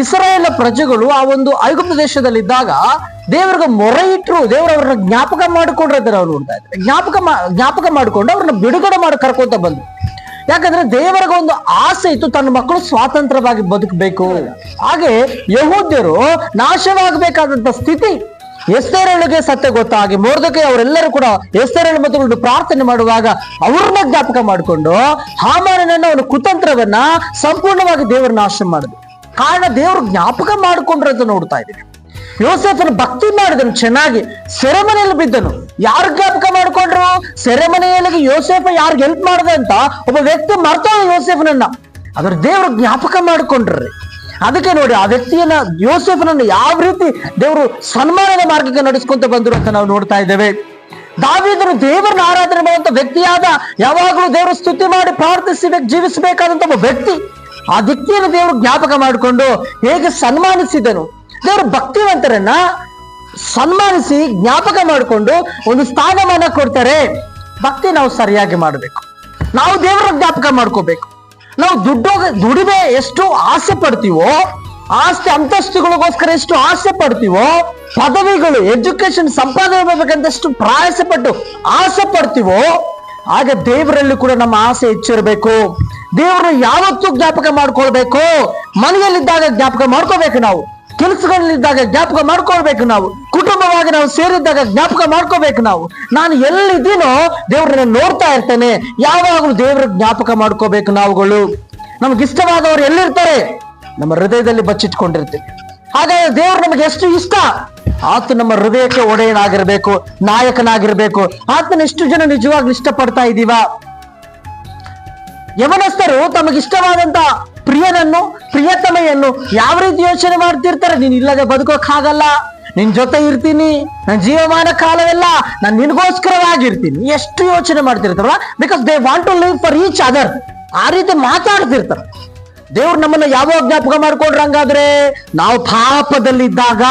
ಇಸ್ರಾಯೇಲ್ ಪ್ರಜೆಗಳು ಆ ಒಂದು ಐಗುಪ್ತ ದೇಶದಲ್ಲಿದ್ದಾಗ ದೇವರಿಗೆ ಮೊರೆ ಇಟ್ಟರು ದೇವರು ಅವ್ರನ್ನ ಜ್ಞಾಪಕ ಮಾಡಿಕೊಂಡ್ರೆ ಅವ್ರು ನೋಡ್ತಾ ಇದ್ದಾರೆ ಜ್ಞಾಪಕ ಜ್ಞಾಪಕ ಮಾಡಿಕೊಂಡು ಅವ್ರನ್ನ ಬಿಡುಗಡೆ ಮಾಡಿ ಕರ್ಕೊಂತ ಬಂದ್ರು. ಯಾಕಂದ್ರೆ ದೇವರಿಗೆ ಒಂದು ಆಸೆ ಇತ್ತು, ತನ್ನ ಮಕ್ಕಳು ಸ್ವಾತಂತ್ರ್ಯವಾಗಿ ಬದುಕಬೇಕು. ಹಾಗೆ ಯಹೂದ್ಯರು ನಾಶವಾಗಬೇಕಾದಂತ ಸ್ಥಿತಿ. ಎಸ್ತೇರಳಿಗೆ ಸತ್ಯ ಗೊತ್ತಾಗಿ ಮೋರ್ದಕ್ಕೆ ಅವರೆಲ್ಲರೂ ಕೂಡ ಎಸ್ತೇರಳು ಮತ್ತು ಪ್ರಾರ್ಥನೆ ಮಾಡುವಾಗ ಅವ್ರನ್ನ ಜ್ಞಾಪಕ ಮಾಡಿಕೊಂಡು ಹಾಮಾನನನ್ನ ಅವನ ಕುತಂತ್ರವನ್ನ ಸಂಪೂರ್ಣವಾಗಿ ದೇವರ ನಾಶ ಮಾಡಿದ್ರು. ಕಾರಣ ದೇವರು ಜ್ಞಾಪಕ ಮಾಡಿಕೊಂಡ್ರೆ ಅಂತ ನೋಡ್ತಾ ಇದ್ದೀವಿ ಯೋಸೇಫನ ಭಕ್ತಿ ಮಾಡಿದನು, ಚೆನ್ನಾಗಿ ಸೆರೆಮನೆಯಲ್ಲಿ ಬಿದ್ದನು. ಯಾರು ಜ್ಞಾಪಕ ಮಾಡ್ಕೊಂಡ್ರು? ಸೆರೆಮನೆಯಲ್ಲಿ ಯೋಸೇಫ ಯಾರು ಹೆಲ್ಪ್ ಮಾಡಿದೆ ಅಂತ ಒಬ್ಬ ವ್ಯಕ್ತಿ ಮರ್ತಾನೆ ಯೋಸೇಫನನ್ನ. ಅದ್ರ ದೇವರು ಜ್ಞಾಪಕ ಮಾಡಿಕೊಂಡ್ರಿ. ಅದಕ್ಕೆ ನೋಡಿ ಆ ವ್ಯಕ್ತಿಯನ್ನ ಯೋಸೆಫನನ್ನು ಯಾವ ರೀತಿ ದೇವರು ಸನ್ಮಾನದ ಮಾರ್ಗಕ್ಕೆ ನಡೆಸ್ಕೊಂತ ಬಂದ್ರು ಅಂತ ನಾವು ನೋಡ್ತಾ ಇದ್ದೇವೆ. ದಾವಿದನು ದೇವರನ್ನ ಆರಾಧನೆ ಮಾಡುವಂತ ವ್ಯಕ್ತಿಯಾದ ಯಾವಾಗಲೂ ದೇವರು ಸ್ತುತಿ ಮಾಡಿ ಪ್ರಾರ್ಥಿಸಬೇಕು ಜೀವಿಸಬೇಕಾದಂತ ಒಬ್ಬ ವ್ಯಕ್ತಿ. ಆ ದಿಕ್ಕಿಯನ್ನು ದೇವರು ಜ್ಞಾಪಕ ಮಾಡಿಕೊಂಡು ಹೇಗೆ ಸನ್ಮಾನಿಸಿದನು. ದೇವರು ಭಕ್ತಿವಂತರನ್ನ ಸನ್ಮಾನಿಸಿ ಜ್ಞಾಪಕ ಮಾಡಿಕೊಂಡು ಒಂದು ಸ್ಥಾನಮಾನ ಕೊಡ್ತಾರೆ. ಭಕ್ತಿ ನಾವು ಸರಿಯಾಗಿ ಮಾಡಬೇಕು. ನಾವು ದೇವರ ಜ್ಞಾಪಕ ಮಾಡ್ಕೋಬೇಕು. ನಾವು ದುಡ್ಡು ದುಡಿಮೆ ಎಷ್ಟು ಆಸೆ ಪಡ್ತೀವೋ, ಆಸ್ತಿ ಅಂತಸ್ತುಗಳಿಗೋಸ್ಕರ ಎಷ್ಟು ಆಸೆ ಪಡ್ತೀವೋ, ಪದವಿಗಳು ಎಜುಕೇಶನ್ ಸಂಪಾದನೆ ಮಾಡ್ಬೇಕಂತಷ್ಟು ಪ್ರಯಾಸ ಪಟ್ಟು ಆಸೆ ಪಡ್ತೀವೋ, ಆಗ ದೇವರಲ್ಲಿ ಕೂಡ ನಮ್ಮ ಆಸೆ ಹೆಚ್ಚಿರಬೇಕು. ದೇವರನ್ನು ಯಾವತ್ತು ಜ್ಞಾಪಕ ಮಾಡ್ಕೊಳ್ಬೇಕು. ಮನೆಯಲ್ಲಿದ್ದಾಗ ಜ್ಞಾಪಕ ಮಾಡ್ಕೋಬೇಕು ನಾವು. ಕೆಲಸಗಳಲ್ಲಿದ್ದಾಗ ಜ್ಞಾಪಕ ಮಾಡ್ಕೊಳ್ಬೇಕು ನಾವು. ಕುಟುಂಬವಾಗಿ ನಾವು ಸೇರಿದ್ದಾಗ ಜ್ಞಾಪಕ ಮಾಡ್ಕೋಬೇಕು ನಾವು. ನಾನು ಎಲ್ಲಿದ್ದೀನೋ ದೇವ್ರನ್ನ ನೋಡ್ತಾ ಇರ್ತೇನೆ. ಯಾವಾಗಲೂ ದೇವ್ರ ಜ್ಞಾಪಕ ಮಾಡ್ಕೋಬೇಕು ನಾವುಗಳು. ನಮಗಿಷ್ಟವಾದವರು ಎಲ್ಲಿರ್ತಾರೆ? ನಮ್ಮ ಹೃದಯದಲ್ಲಿ ಬಚ್ಚಿಟ್ಕೊಂಡಿರ್ತೀವಿ. ಹಾಗಾದ್ರೆ ದೇವ್ರು ನಮಗೆ ಎಷ್ಟು ಇಷ್ಟ? ಆತ ನಮ್ಮ ಹೃದಯಕ್ಕೆ ಒಡೆಯನಾಗಿರ್ಬೇಕು, ನಾಯಕನಾಗಿರ್ಬೇಕು. ಆತನ ಎಷ್ಟು ಜನ ನಿಜವಾಗ್ಲೂ ಇಷ್ಟಪಡ್ತಾ ಇದ್ದೀವಾ? ಯವನಸ್ಥರು ತಮಗಿಷ್ಟವಾದಂತ ಪ್ರಿಯನನ್ನು, ಪ್ರಿಯತಮೆಯನ್ನು ಯಾವ ರೀತಿ ಯೋಚನೆ ಮಾಡ್ತಿರ್ತಾರೆ? ನೀನ್ ಇಲ್ಲದೆ ಬದುಕೋಕ್ಕಾಗಲ್ಲ. ನಿನ್ ಜೊತೆ ಇರ್ತೀನಿ. ನನ್ನ ಜೀವಮಾನ ಕಾಲವೆಲ್ಲ ನಾನು ನಿನಗೋಸ್ಕರವಾಗಿರ್ತೀನಿ. ಎಷ್ಟು ಯೋಚನೆ ಮಾಡ್ತಿರ್ತಾರಲ್ಲ? Because they want to live for each other ಆ ರೀತಿ ಮಾತಾಡ್ತಿರ್ತಾರೆ. ದೇವ್ರು ನಮ್ಮನ್ನ ಯಾವ ಜ್ಞಾಪಕ ಮಾಡ್ಕೊಂಡ್ರಂಗಾದ್ರೆ, ನಾವು ಪಾಪದಲ್ಲಿದ್ದಾಗ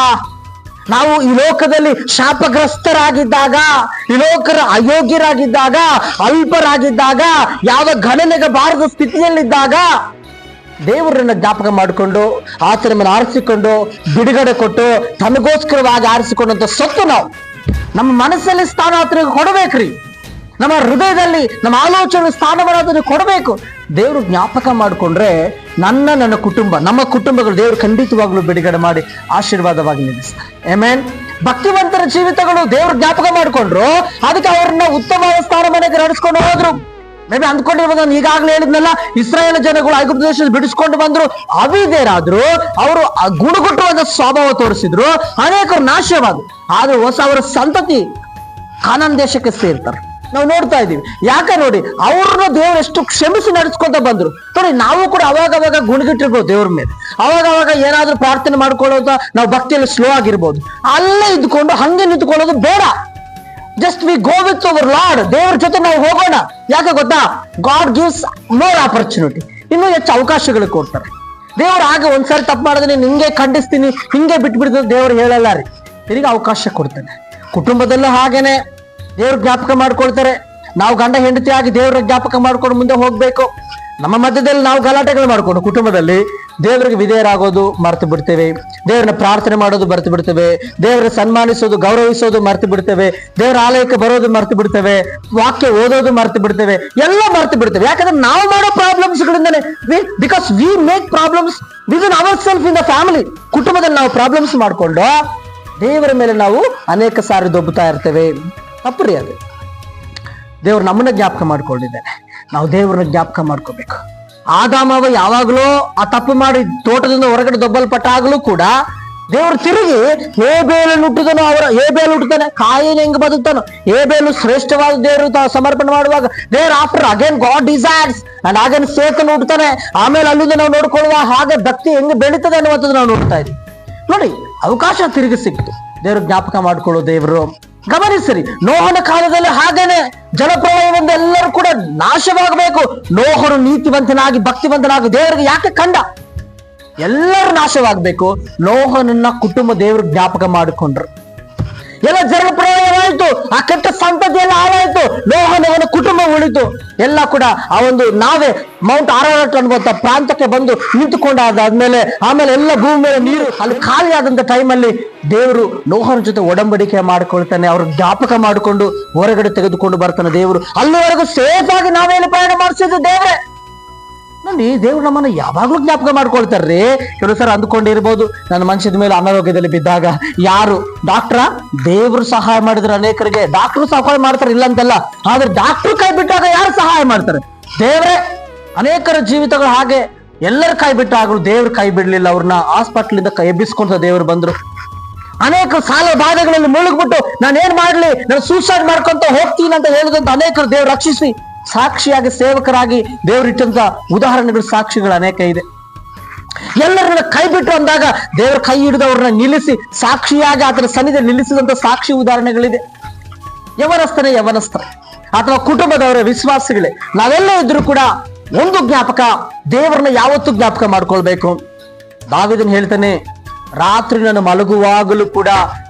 ನಾವು ಈ ಲೋಕದಲ್ಲಿ ಶಾಪಗ್ರಸ್ತರಾಗಿದ್ದಾಗ, ಈ ಲೋಕರ ಅಯೋಗ್ಯರಾಗಿದ್ದಾಗ, ಅಲ್ಪರಾಗಿದ್ದಾಗ, ಯಾವ ಗಣನೆಗೆ ಬಾರದ ಸ್ಥಿತಿಯಲ್ಲಿದ್ದಾಗ ದೇವರನ್ನ ಜ್ಞಾಪಕ ಮಾಡಿಕೊಂಡು ಮೇಲೆ ಆರಿಸಿಕೊಂಡು, ಬಿಡುಗಡೆ ಕೊಟ್ಟು, ತಮಗೋಸ್ಕರವಾಗಿ ಆರಿಸಿಕೊಂಡಂತ ಸೊತ್ತು ನಾವು. ನಮ್ಮ ಮನಸ್ಸಲ್ಲಿ ಸ್ಥಾನ ಆತನಿಗೆ ಕೊಡಬೇಕ್ರಿ. ನಮ್ಮ ಹೃದಯದಲ್ಲಿ ನಮ್ಮ ಆಲೋಚನೆ ಸ್ಥಾನವನ್ನು ಅದನ್ನು ಕೊಡಬೇಕು. ದೇವರು ಜ್ಞಾಪಕ ಮಾಡಿಕೊಂಡ್ರೆ ನನ್ನ ನನ್ನ ಕುಟುಂಬ, ನಮ್ಮ ಕುಟುಂಬಗಳು ದೇವರು ಖಂಡಿತವಾಗ್ಲೂ ಬಿಡುಗಡೆ ಮಾಡಿ ಆಶೀರ್ವಾದವಾಗಿ ನಿಲ್ಲಿಸ್ತಾರೆ. ಆಮೇನ್ ಭಕ್ತಿವಂತರ ಜೀವಿತಗಳು ದೇವರು ಜ್ಞಾಪಕ ಮಾಡಿಕೊಂಡ್ರು, ಅದಕ್ಕೆ ಅವ್ರನ್ನ ಉತ್ತಮವಾದ ಸ್ಥಾನಮಾನಕ್ಕೆ ನಡೆಸ್ಕೊಂಡು ಹೋದ್ರು. ಮೇಬಿ ಅಂದ್ಕೊಂಡಿರ್ಬೋದು, ನಾನು ಈಗಾಗಲೇ ಹೇಳಿದ್ನಲ್ಲ, ಇಸ್ರಾಯೇಲ್ ಜನಗಳು ಐಗುಪ್ತ ದೇಶ ಬಿಡಿಸ್ಕೊಂಡು ಬಂದ್ರು ಅವಿದೇರಾದ್ರು ಅವರು ಗುಣಗುಟ್ಟುವಂತ ಸ್ವಭಾವ ತೋರಿಸಿದ್ರು, ಅನೇಕರು ನಾಶವಾದ್ರು. ಆದ್ರೆ ಹೊಸ ಅವರ ಸಂತತಿ ಆನಂದ ದೇಶಕ್ಕೆ ಸೇರ್ತಾರೆ. ನಾವು ನೋಡ್ತಾ ಇದೀವಿ ಯಾಕೆ ನೋಡಿ, ಅವ್ರನ್ನ ದೇವ್ರು ಎಷ್ಟು ಕ್ಷಮಿಸಿ ನಡೆಸ್ಕೊಂತ ಬಂದ್ರು. ನೋಡಿ, ನಾವು ಕೂಡ ಅವಾಗ ಅವಾಗ ಗುಣಗಿಟ್ಟಿರ್ಬೋದು ದೇವ್ರ ಮೇಲೆ. ಅವಾಗ ಅವಾಗ ಏನಾದ್ರೂ ಪ್ರಾರ್ಥನೆ ಮಾಡ್ಕೊಳ್ಳೋದು, ನಾವು ಭಕ್ತಿಯಲ್ಲಿ ಸ್ಲೋ ಆಗಿರ್ಬೋದು. ಅಲ್ಲೇ ಇದ್ಕೊಂಡು ಹಂಗೆ ನಿಂತ್ಕೊಳ್ಳೋದು ಬೇಡ. Just we go with our lord ದೇವ್ರ ಜೊತೆ ನಾವು ಹೋಗೋಣ. ಯಾಕೆ ಗೊತ್ತಾ? ಗಾಡ್ ಗಿವ್ಸ್ ಮೋರ್ ಆಪರ್ಚುನಿಟಿ ಇನ್ನೂ ಹೆಚ್ಚು ಅವಕಾಶಗಳು ಕೊಡ್ತಾರೆ. ದೇವ್ರು ಹಾಗೆ ಒಂದ್ಸಾರಿ ತಪ್ಪು ಮಾಡಿದ್ರೆ ಹಿಂಗೆ ಖಂಡಿಸ್ತೀನಿ, ಹಿಂಗೆ ಬಿಟ್ಬಿಡ್ತೀನಿ ದೇವ್ರು ಹೇಳಲ್ಲ ರೀ. ಅವಕಾಶ ಕೊಡ್ತಾನೆ. ಕುಟುಂಬದಲ್ಲೂ ಹಾಗೇನೆ. ದೇವ್ರ ಜ್ಞಾಪಕ ಮಾಡ್ಕೊಳ್ತಾರೆ. ನಾವು ಗಂಡ ಹೆಂಡತಿ ಆಗಿ ದೇವ್ರ ಜ್ಞಾಪಕ ಮಾಡ್ಕೊಂಡು ಮುಂದೆ ಹೋಗ್ಬೇಕು. ನಮ್ಮ ಮಧ್ಯದಲ್ಲಿ ನಾವು ಗಲಾಟೆಗಳು ಮಾಡ್ಕೊಂಡು ಕುಟುಂಬದಲ್ಲಿ ದೇವರಿಗೆ ವಿಧೇಯರಾಗೋದು ಮರೆತು ಬಿಡ್ತೇವೆ. ದೇವರನ್ನ ಪ್ರಾರ್ಥನೆ ಮಾಡೋದು ಮರೆತು ಬಿಡ್ತೇವೆ. ದೇವರ ಸನ್ಮಾನಿಸೋದು, ಗೌರವಿಸೋದು ಮರೆತು ಬಿಡ್ತೇವೆ. ದೇವರ ಆಲಯಕ್ಕೆ ಬರೋದು ಮರೆತು ಬಿಡ್ತೇವೆ. ವಾಕ್ಯ ಓದೋದು ಮರೆತು ಬಿಡ್ತೇವೆ. ಎಲ್ಲ ಮರೆತು ಬಿಡ್ತೇವೆ. ಯಾಕಂದ್ರೆ ನಾವು ಮಾಡೋ problems ಗಳಿಂದನೇ because we make problems within our self in the family ಕುಟುಂಬದಲ್ಲಿ ನಾವು ಪ್ರಾಬ್ಲಮ್ಸ್ ಮಾಡಿಕೊಂಡು ದೇವರ ಮೇಲೆ ನಾವು ಅನೇಕ ಸಾರಿ ದೊಬ್ಬುತ್ತಾ ಇರ್ತೇವೆ. ತಪ್ಪು ಅದು. ದೇವ್ರು ನಮ್ಮನ್ನ ಜ್ಞಾಪಕ ಮಾಡ್ಕೊಂಡಿದ್ದಾನೆ. ನಾವು ದೇವ್ರನ್ನ ಜ್ಞಾಪಕ ಮಾಡ್ಕೋಬೇಕು. ಆದಾಮವ ಯಾವಾಗಲೂ ಆ ತಪ್ಪು ಮಾಡಿ ತೋಟದಿಂದ ಹೊರಗಡೆ ದೊಬ್ಬಲ್ಪಟ್ಟಾಗಲೂ ಕೂಡ ದೇವ್ರು ತಿರುಗಿ ಏ ಬೇಲು ಹುಟ್ಟಿದನು ಅವರ ಏ ಬೇಲು ಹುಟ್ಟುತ್ತಾನೆ ಕಾಯಿನ ಹೆಂಗ್ ಬದುಕ್ತಾನೋ? ಏ ಬೇಲು ಶ್ರೇಷ್ಠವಾದ ದೇವರು ಸಮರ್ಪಣೆ ಮಾಡುವಾಗ ದೇವ್ರ after again god desires and again ಸೇತನ್ನು ಹುಟ್ಟುತ್ತಾನೆ ಆಮೇಲೆ ಅಲ್ಲಿಂದ ನಾವು ನೋಡ್ಕೊಳ್ಳುವ ಹಾಗೆ ಭಕ್ತಿ ಹೆಂಗ್ ಬೆಳೀತದೆ ಅನ್ನುವಂಥದ್ದು ನಾವು ನೋಡ್ತಾ ಇದ್ವಿ ನೋಡಿ, ಅವಕಾಶ ತಿರುಗಿ ಸಿಕ್ತು. ದೇವ್ರ ಜ್ಞಾಪಕ ಮಾಡ್ಕೊಳ್ಳೋ ದೇವರು. ಗಮನಿಸಿರಿ ನೋಹನ ಕಾಲದಲ್ಲಿ ಹಾಗೇನೆ ಜಲಪ್ರಳಯದಿಂದ ಎಲ್ಲರೂ ಕೂಡ ನಾಶವಾಗಬೇಕು. ನೋಹನು ನೀತಿವಂತನಾಗಿ, ಭಕ್ತಿವಂತನಾಗಿ ದೇವರಿಗೆ ಯಾಕೆ ಕಂಡ? ಎಲ್ಲರೂ ನಾಶವಾಗಬೇಕು. ನೋಹನನ್ನ ಕುಟುಂಬ ದೇವರು ಜ್ಞಾಪಕ ಮಾಡಿಕೊಂಡ್ರು. ಎಲ್ಲ ಜಲಪ್ರಳಯವಾಯಿತು ಹಾಳಾಯ್ತು ಆ ಕೆಟ್ಟ ಸಂತತಿ ಎಲ್ಲ ಹಾಳಾಯ್ತು ಅವನ ಕುಟುಂಬ ಉಳಿತು. ಎಲ್ಲ ಕೂಡ ಆ ಒಂದು ನಾವೇ ಮೌಂಟ್ ಆರಾಟ ಅನ್ನುವಂತ ಪ್ರಾಂತಕ್ಕೆ ಬಂದು ನಿಂತುಕೊಂಡಾದ್ಮೇಲೆ ಆಮೇಲೆ ಎಲ್ಲ ಭೂಮಿ ಮೇಲೆ ನೀರು, ಅಲ್ಲಿ ಖಾಲಿ ಆದಂತ ಟೈಮಲ್ಲಿ ದೇವರು ಲೋಹನ ಜೊತೆ ಒಡಂಬಡಿಕೆ ಮಾಡ್ಕೊಳ್ತಾನೆ. ಅವ್ರ ಜ್ಞಾಪಕ ಮಾಡಿಕೊಂಡು ಹೊರಗಡೆ ತೆಗೆದುಕೊಂಡು ಬರ್ತಾನೆ ದೇವರು. ಅಲ್ಲಿವರೆಗೂ ಸೇಫ್ ಆಗಿ ನಾವೇನು ಪ್ರಯಾಣ ಮಾಡಿಸಿದ್ದು ದೇವರೇ. ನೋಡಿ ದೇವ್ರು ನಮ್ಮನ್ನ ಯಾವಾಗ್ಲೂ ಜ್ಞಾಪಕ ಮಾಡ್ಕೊಳ್ತಾರ್ರಿ. ಕೆಲವು ಸರ್ ಅಂದ್ಕೊಂಡಿರ್ಬೋದು, ನನ್ನ ಮನುಷ್ಯದ ಮೇಲೆ ಅನಾರೋಗ್ಯದಲ್ಲಿ ಬಿದ್ದಾಗ. ಯಾರು? ಡಾಕ್ಟ್ರ ದೇವ್ರು ಸಹಾಯ ಮಾಡಿದ್ರು ಅನೇಕರಿಗೆ ಡಾಕ್ಟ್ರು ಸಹಾಯ ಮಾಡ್ತಾರೆ ಇಲ್ಲ ಅಂತಲ್ಲ ಆದ್ರೆ ಡಾಕ್ಟರ್ ಕೈ ಬಿಟ್ಟಾಗ ಯಾರು ಸಹಾಯ ಮಾಡ್ತಾರೆ? ದೇವ್ರೇ, ಅನೇಕರ ಜೀವಿತಗಳು ಹಾಗೆ ಎಲ್ಲರ ಕೈ ಬಿಟ್ಟಾಗಲೂ ದೇವ್ರ ಕೈ ಬಿಡ್ಲಿಲ್ಲ. ಅವ್ರನ್ನ ಹಾಸ್ಪಿಟ್ಲಿಂದ ಕೈ ಎಬ್ಬಿಸ್ಕೊಂತ ದೇವ್ರು ಬಂದ್ರು. ಅನೇಕ ಸಾಲ ಬಾಧೆಗಳಲ್ಲಿ ಮುಳುಗ್ಬಿಟ್ಟು ನಾನು ಏನ್ ಮಾಡ್ಲಿ? ನಾನು ಸೂಸೈಡ್ ಮಾಡ್ಕೊಂತ ಹೋಗ್ತೀನಿ ಅಂತ ಹೇಳಿದಂತ ಅನೇಕರು ದೇವ್ರು ರಕ್ಷಿಸಿ. ಸಾಕ್ಷಿಯಾಗಿ ಸೇವಕರಾಗಿ ದೇವರಿಟ್ಟಂತ ಉದಾಹರಣೆಗಳು, ಸಾಕ್ಷಿಗಳು ಅನೇಕ ಇದೆ. ಎಲ್ಲರನ್ನ ಕೈ ಬಿಟ್ಟು ಅಂದಾಗ ದೇವರ ಕೈ ಹಿಡಿದವ್ರನ್ನ ನಿಲ್ಲಿಸಿ ಸಾಕ್ಷಿಯಾಗಿ ಆತನ ಸನ್ನಿಧಿ ನಿಲ್ಲಿಸಿದಂತ ಸಾಕ್ಷಿ ಉದಾಹರಣೆಗಳಿದೆ. ಯವನಸ್ಥನೇ ಯವನಸ್ಥ. ಅಥವಾ ಕುಟುಂಬದವರ ವಿಶ್ವಾಸಗಳೇ ನಾವೆಲ್ಲ ಇದ್ರೂ ಕೂಡ ಒಂದು ಜ್ಞಾಪಕ, ದೇವರನ್ನ ಯಾವತ್ತು ಜ್ಞಾಪಕ ಮಾಡ್ಕೊಳ್ಬೇಕು. ದಾವಿದನ್ ಹೇಳ್ತಾನೆ, ರಾತ್ರಿ ನಾನು ಮಲಗುವಾಗಲೂ ಕೂಡ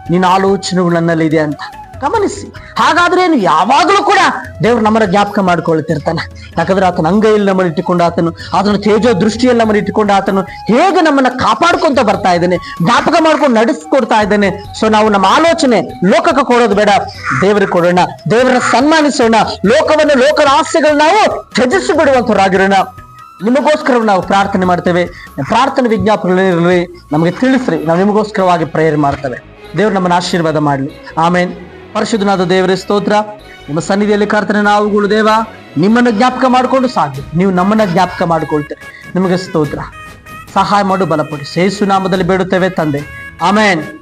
ನಿನ್ನ ಆಲೋಚನೆಗಳು ನನ್ನಲ್ಲಿ ಇದೆ ಅಂತ. ಗಮನಿಸಿ. ಹಾಗಾದ್ರೆ ಏನು ಯಾವಾಗಲೂ ಕೂಡ ದೇವ್ರು ನಮ್ಮನ್ನ ಜ್ಞಾಪಕ ಮಾಡ್ಕೊಳ್ತಿರ್ತಾನೆ. ಯಾಕಂದ್ರೆ ಆತನ ಅಂಗೈಯಲ್ಲಿ ನಮ್ಮನ್ನು ಇಟ್ಟುಕೊಂಡು ಆತನು ಅದನ್ನ ತೇಜೋ ದೃಷ್ಟಿಯಲ್ಲಿ ನಮ್ಮನ್ನು ಇಟ್ಟುಕೊಂಡು ಆತನು ಹೇಗೆ ನಮ್ಮನ್ನ ಕಾಪಾಡ್ಕೊಂತ ಬರ್ತಾ ಇದ್ದಾನೆ, ಜ್ಞಾಪಕ ಮಾಡ್ಕೊಂಡು ನಡೆಸ್ಕೊಡ್ತಾ ಇದ್ದಾನೆ. ಸೊ ನಾವು ನಮ್ಮ ಆಲೋಚನೆ ಲೋಕಕ್ಕೆ ಕೊಡೋದು ಬೇಡ. ದೇವರಿಗೆ ಕೊಡೋಣ, ದೇವರನ್ನ ಸನ್ಮಾನಿಸೋಣ, ಲೋಕವನ್ನು, ಲೋಕದ ಆಸೆಗಳನ್ನ ನಾವು ತ್ಯಜಿಸಿ ಬಿಡುವಂತವರಾಗಿರೋಣ ನಿಮಗೋಸ್ಕರ ನಾವು ಪ್ರಾರ್ಥನೆ ಮಾಡ್ತೇವೆ. ಪ್ರಾರ್ಥನೆ ವಿಜ್ಞಾಪನೆಗಳಿರಲಿ ನಮಗೆ ತಿಳಿಸ್ರಿ, ನಾವು ನಿಮಗೋಸ್ಕರವಾಗಿ ಪ್ರೇಯರ್ ಮಾಡ್ತೇವೆ. ದೇವ್ರು ನಮ್ಮನ್ನ ಆಶೀರ್ವಾದ ಮಾಡಲಿ. ಆಮೇನ್ ಪರಿಶುದ್ಧನಾದ ದೇವರ, ಸ್ತೋತ್ರ. ನಿಮ್ಮ ಸನ್ನಿಧಿಯಲ್ಲಿ ಕರ್ತನೆ ನಾವುಗಳು ದೇವ, ನಿಮ್ಮನ್ನು ಜ್ಞಾಪಕ ಮಾಡಿಕೊಂಡು ಸಾಧ್ಯ ನೀವು ನಮ್ಮನ್ನ ಜ್ಞಾಪಕ ಮಾಡಿಕೊಳ್ತೇವೆ. ನಿಮಗೆ ಸ್ತೋತ್ರ. ಸಹಾಯ ಮಾಡು ಬಲಪಡಿ ಸೇಸು ನಾಮದಲ್ಲಿ ಬೇಡುತ್ತೇವೆ ತಂದೆ. ಆಮೇನ್.